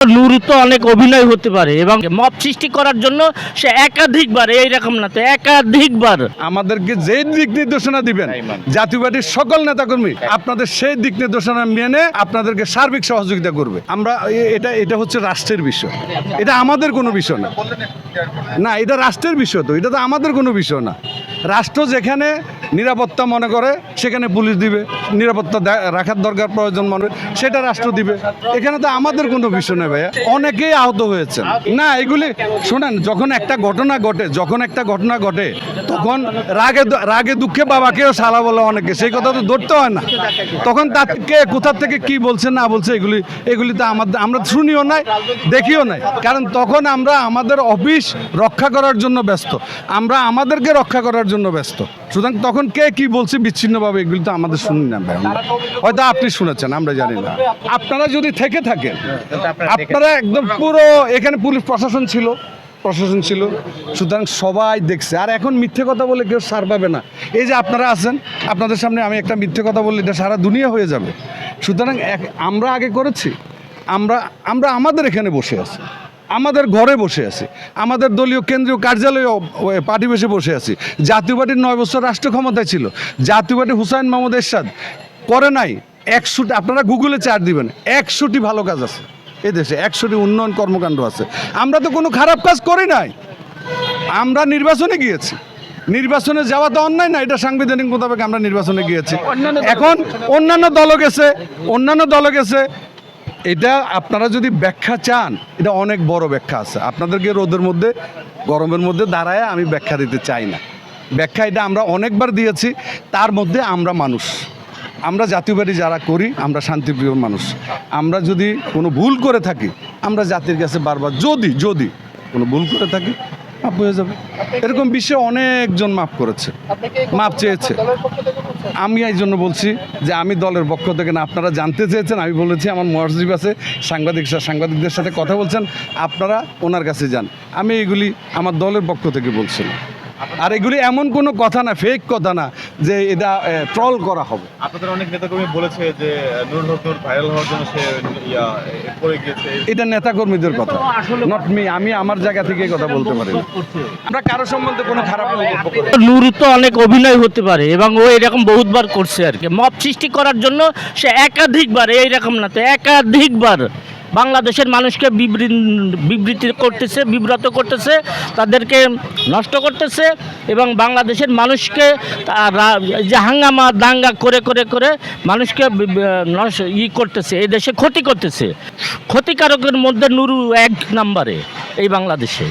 নুরু তো অনেক অভিনয় হতে পারে এবং মব সৃষ্টি করার জন্য সে একাধিকবার এইরকম না তো একাধিকবার। আমাদেরকে যে দিক নির্দেশনা দিবেন জাতীয় পার্টির সকল নেতাকর্মী আপনাদের সেই দিক নির্দেশনা মেনে আপনাদেরকে সার্বিক সহযোগিতা করবে। আমরা এটা এটা হচ্ছে রাষ্ট্রের বিষয়। এটা আমাদের কোনো বিষয় না। না এটা রাষ্ট্রের বিষয় তো এটা তো আমাদের কোনো বিষয় না। রাষ্ট্র যেখানে নিরাপত্তা মনে করে, সেখানে পুলিশ দিবে। নিরাপত্তা রাখার দরকার, প্রয়োজন মনে সেটা রাষ্ট্র দিবে। এখানে তো আমাদের কোনো বিষয় নেই ভাইয়া। অনেকেই আহত হয়েছেন। না, এগুলি শোনেন, যখন একটা ঘটনা ঘটে, যখন একটা ঘটনা ঘটে, তখন রাগে রাগে দুঃখে বাবাকেও সালা বলে অনেকে। সেই কথা তো ধরতে হয় না। তখন তাকে কোথা থেকে কি বলছে, না বলছে, এগুলি এগুলি তো আমাদের, আমরা শুনিও নাই, দেখিও নাই। কারণ তখন আমরা আমাদের অফিস রক্ষা করার জন্য ব্যস্ত। আমরা আমাদেরকে রক্ষা করার জন্য ব্যস্ত। সুতরাং তখন কে কি বলছে বিচ্ছিন্নভাবে এগুলি তো আমাদের শুনি না। হয়তো আপনি শুনেছেন, আমরা জানি না। আপনারা যদি থেকে থাকেন, আপনারা একদম পুরো এখানে পুলিশ প্রশাসন ছিল প্রশাসন ছিল। সুতরাং সবাই দেখছে। আর এখন মিথ্যে কথা বলে কেউ সার পাবে না। এই যে আপনারা আছেন, আপনাদের সামনে আমি একটা মিথ্যে কথা বললে এটা সারা দুনিয়া হয়ে যাবে। সুতরাং আমরা আগে করেছি। আমরা আমরা আমাদের এখানে বসে আছি। আমাদের ঘরে বসে আছি। আমাদের দলীয় কেন্দ্রীয় কার্যালয়ে পার্টি বসে বসে আছি। জাতীয় পার্টির নয় বছর রাষ্ট্র ক্ষমতায় ছিল। জাতীয় পার্টি হুসাইন মাহমুদ এরশাদ করে নাই একশোটি আপনারা গুগলে চার দিবেন একশোটি ভালো কাজ আছে এই দেশে একশোটি উন্নয়ন কর্মকাণ্ড আছে। আমরা তো কোনো খারাপ কাজ করি নাই। আমরা নির্বাচনে গিয়েছি। নির্বাচনে যাওয়া তো অন্যায় না এটা সাংবিধানিক মোতাবেক আমরা নির্বাচনে গিয়েছি। এখন অন্যান্য দল গেছে অন্যান্য দল গেছে এটা আপনারা যদি ব্যাখ্যা চান, এটা অনেক বড় ব্যাখ্যা আছে। আপনাদেরকে রোদের মধ্যে, গরমের মধ্যে দাঁড়ায় আমি ব্যাখ্যা দিতে চাই না। ব্যাখ্যা এটা আমরা অনেকবার দিয়েছি, তার মধ্যে আমরা মানুষ। আমরা জাতীয় বাড়ি যারা করি, আমরা শান্তিপ্রিয় মানুষ। আমরা যদি কোনো ভুল করে থাকি, আমরা জাতির কাছে বারবার যদি যদি কোনো ভুল করে থাকি যাবে। এরকম বিশ্বে অনেকজন মাফ করেছে। মাপ চেয়েছে। আমি এই জন্য বলছি যে আমি দলের পক্ষ থেকে না, আপনারা জানতে চেয়েছেন, আমি বলেছি, আমার মহাসচিব আছে, সাংবাদিক সাংবাদিকদের সাথে কথা বলছেন, আপনারা ওনার কাছে যান। আমি এগুলি আমার দলের পক্ষ থেকে বলছি না। আর এগুলি এমন কোনো কথা না ফেক কথা না যে এটা ট্রল করা হবে। আপনাদের অনেক নেতাকর্মী বলেছে যে নুরুল হক নূর ভাইরাল হওয়ার জন্য সে পড়ে গিয়েছে। এটা নেতাকর্মীদের কথা নট মি আমি আমার জায়গা থেকে কথা বলতে পারি আমরা কারও সম্বন্ধে কোনো খারাপ মন্তব্য করি না। নুরু তো অনেক অভিনয় হতে পারে এবং ও এরকম বহুতবার করছে আর কি। মব সৃষ্টি করার জন্য সে একাধিকবার এইরকম না তো একাধিকবার বাংলাদেশের মানুষকে বিবৃ- বিবৃতি করতেছে, বিব্রত করতেছে, তাদেরকে নষ্ট করতেছে এবং বাংলাদেশের মানুষকে যে হাঙ্গামা, দাঙ্গা করে করে করে মানুষকে ই করতেছে এই দেশে ক্ষতি করতেছে। ক্ষতিকারকের মধ্যে নুরু এক নাম্বারে এই বাংলাদেশে।